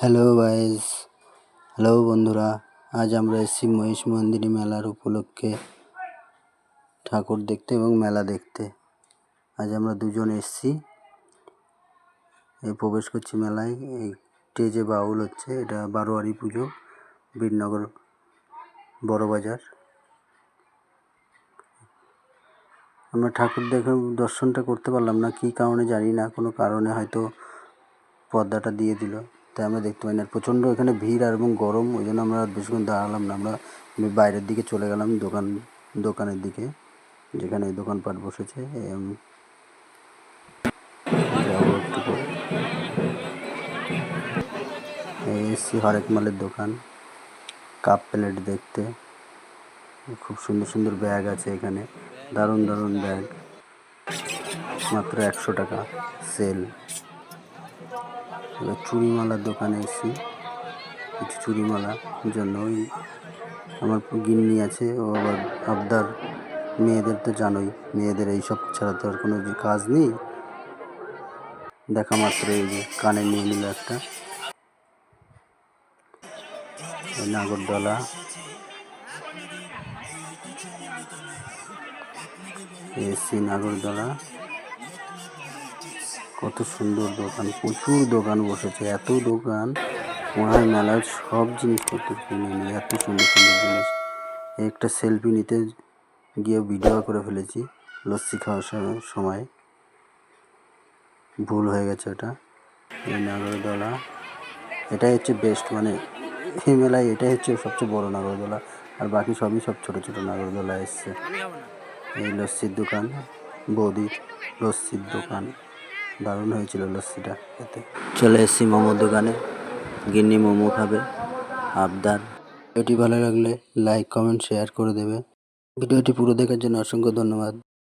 Hello guys hello বন্ধুরা। আজ আমরা এসেছি মহিষ মন্দির মেলার উপলক্ষে ঠাকুর দেখতে এবং মেলা দেখতে। আজ আমরা দুজন এসেছি। এই প্রবেশ করছি মেলায়। এই স্টেজে বাউল হচ্ছে। এটা বারোয়ারি পুজো, বীরনগর বড় বাজার। আমরা ঠাকুর দেখে দর্শনটা করতে পারলাম না। কী কারণে জানি না। কোনো কারণে হয়তো পর্দাটা দিয়ে দিল। তাই আমরা দেখতে পাই না। প্রচণ্ড এখানে ভিড় আর এবং গরম, ওই জন্য আমরা বেশিক্ষণ দাঁড়ালাম না। আমরা বাইরের দিকে চলে গেলাম দোকান, দোকানের দিকে, যেখানে দোকানপাট বসেছে। এসছি হরেক মালের দোকান, কাপ প্লেট দেখতে। খুব সুন্দর সুন্দর ব্যাগ আছে এখানে, দারুণ দারুণ ব্যাগ। মাত্র একশো টাকা সেল। এবার চুড়িমালার দোকানে এসেছি। কিছু চুড়িমালার জন্য ওই আমার গিন্নি আছে, ও আবার আবদার। মেয়েদের তো জানোই, মেয়েদের এইসব ছাড়া তো আর কোনো কাজ নেই। দেখা মাত্র এই যে কানে নিয়ে নিল একটা। নাগরদোলা। এসি নাগরদোলা। কত সুন্দর দোকান, প্রচুর দোকান বসেছে, এত দোকান হয় মেলার সব জিনিসপত্র কিনে নিই এত সুন্দর সুন্দর জিনিস। একটা সেলফি নিতে গিয়ে ভিডিও করে ফেলেছি, লস্যি খাওয়ার সময়। ভুল হয়ে গেছে ওটা। নাগরদোলা, এটাই হচ্ছে বেস্ট মানে এই মেলায় এটাই হচ্ছে সবচেয়ে বড় নাগরদোলা, আর বাকি সবই সব ছোট ছোট নাগরদোলা এসছে। এই লস্যির দোকান, বৌদির লস্যির দোকান। দারুণ হয়েছিল লস্যিটা খেতে। চলে এসেছি মোমোর দোকানে। গিন্নি মোমো খাবে আবদার। এটি ভালো লাগলে লাইক কমেন্ট শেয়ার করে দেবে। ভিডিওটি পুরো দেখার জন্য অসংখ্য ধন্যবাদ।